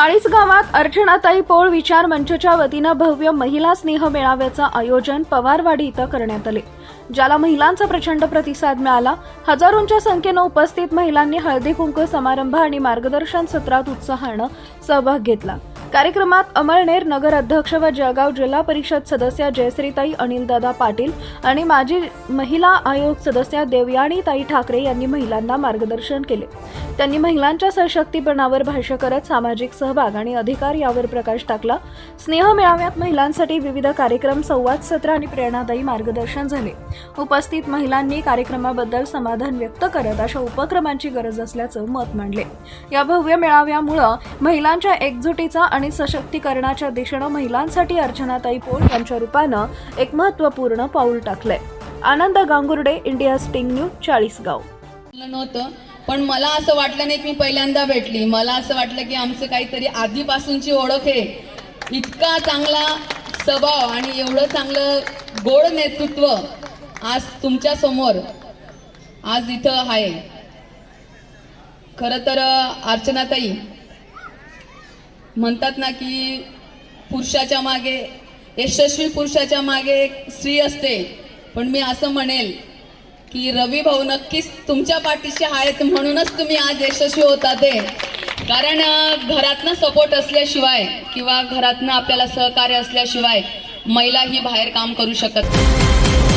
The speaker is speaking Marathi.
चाळीस गावात अर्चनाताई पोळ विचार मंचच्या वतीनं भव्य महिला स्नेह मेळाव्याचं आयोजन पवारवाडी इथं करण्यात आले. ज्याला महिलांचा प्रचंड प्रतिसाद मिळाला हजारोंच्या संख्येनं उपस्थित महिलांनी हळदी कुंकू समारंभ आणि मार्गदर्शन सत्रात उत्साहानं सहभाग घेतला. कार्यक्रमात अमळनेर नगर अध्यक्ष व जळगाव जिल्हा परिषद सदस्या जयश्रीताई अनिलदादा पाटील आणि माजी महिला आयोग सदस्या देवयाणीताई ठाकरे यांनी महिलांना मार्गदर्शन केले. त्यांनी महिलांच्या सशक्तीपणावर भाष्य करत सामाजिक सहभाग आणि अधिकार यावर प्रकाश टाकला. स्नेह मेळाव्यात महिलांसाठी विविध कार्यक्रम संवाद सत्र आणि प्रेरणादायी मार्गदर्शन झाले. उपस्थित महिलांनी कार्यक्रमाबद्दल समाधान व्यक्त करत अशा उपक्रमांची गरज असल्याचं मत मांडले. या भव्य मेळाव्यामुळं महिलांच्या एकजुटीचा आणि सशक्तीकरणाच्या दिशेनं महिलांसाठी अर्चनाताई पोळ यांच्या रूपानं एक महत्त्वपूर्ण पाऊल टाकलंय. Anand Gangurde India sting news Chalisgaon. नव्हतं पण मला असं वाटलं नाही की मी पहिल्यांदा भेटली. मला असं वाटलं की आमचं काहीतरी आधीपासूनची ओळख आहे. इतका चांगला स्वभाव आणि एवढं चांगलं गोड नेतृत्व आज तुमच्यासमोर आज इथं आहे. खरं तर अर्चनाताई म्हणतात ना की पुरुषाच्या मागे यशस्वी पुरुषाच्या मागे एक स्त्री असते पण मी असं म्हणेल की रवी भाऊ नक्कीच तुमच्या पाठीशी आहेत म्हणूनच तुम्ही आज यशस्वी होता ते कारण घरातनं सपोर्ट असल्याशिवाय किंवा घरातनं आपल्याला सहकार्य असल्याशिवाय महिला ही बाहेर काम करू शकत नाही.